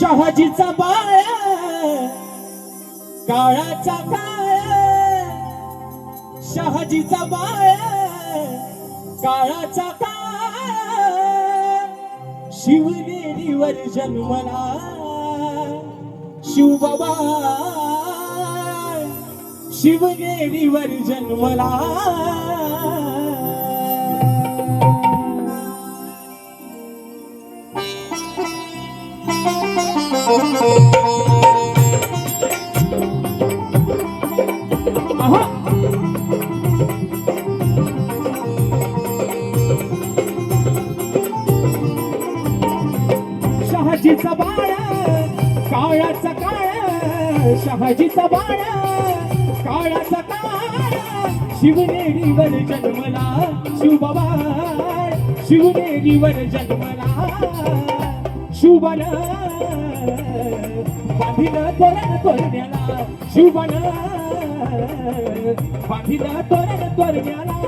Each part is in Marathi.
शहाजीचा बाळ काळाचा काळ शहाजीचा बाळ काळाचा काळ शिवनेरीवर जन्मला. शिवबाबा शिवनेरीवर जन्मला. शहाजीचा बाळ काळाचा काळ शहाजीचा बाळ काळाचा काळ. शिवनेरीवर जन्मला शिवबाबा शिवनेरीवर जन्मला शिवबन बांधिलं तोरण तोरण्याला शिवबन बांधिलं तोरण तोरण्याला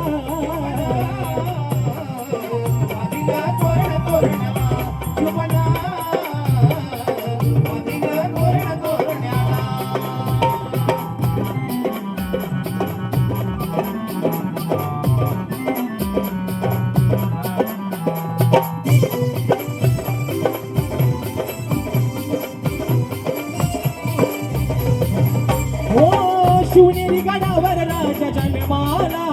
शिवनेरी गडावर राजा जन्माला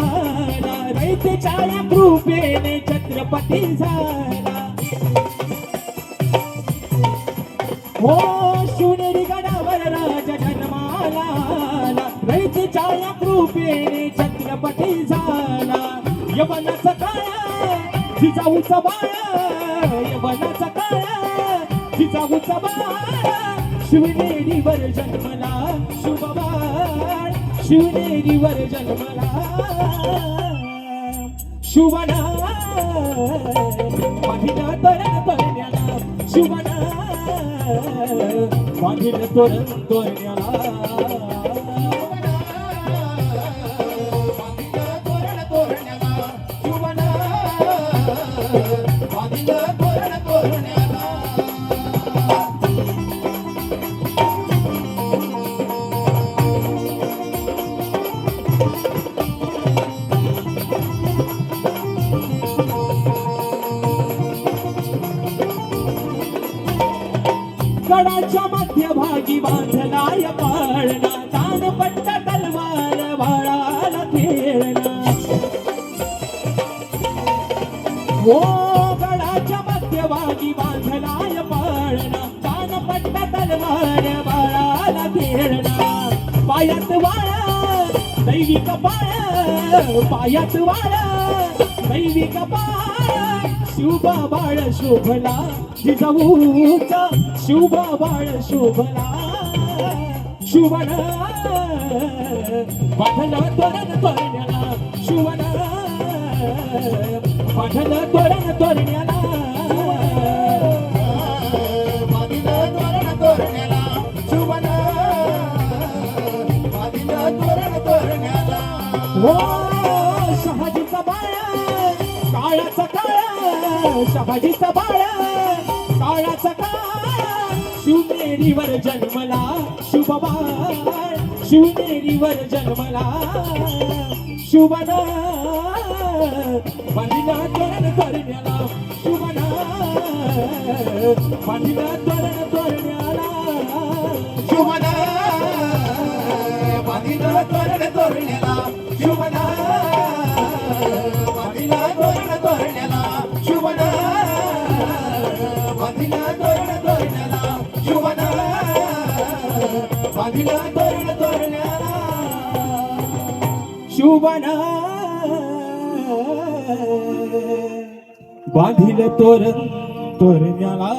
रैते या कृपेने छत्रपती झाला. हो शिवनेरी गडावर राजा जन्माला रयतेच्या या कृपेने छत्रपती झाला. यवनाचा काळा जिजाऊचा बाळा. यवनाचा काळा जिजाऊचा बाळा. शिवनेरीवर जन्मला शुभबाळ. शिवनेरीवर जन्मला. शुभना पाहिलं तरण तोरण्याला. शुभना पाहिलं तोरण तोरण्याला. गडाच्या मध्यभागी बांधलाय पाळणा. दानपट्ट तलवार बाळाला खेळणा हो गडाच्या मध्यभागी बांधलाय पाळणा. दानपट्ट तलवार बाळाला खेळणा पायात वाळ दैविक पाळ पायात वाळ दैविक पाळ. शिवबा बाळ शोभला. जिजाऊचा शिवबा बाळ शोभला तोरण्याला पाठलं तोरण तोरण्याला शिवना पाठलं तोरण तोरण्याला हो शहाजीचा बाळा. काळाचा काळा शहाजीचा बाळा. काळाचा काळा शिवनेरीवर जन्मला शुभबाळ शिवनेरीवर जन्मला शुभना. बांधिला तोरण तोरण्याला शुभना. बांधिला तोरण तोरण्याला शुभना. बांधिला तोरण तोरण्याला शुभना. बांधिल तोरण तोरण्याला.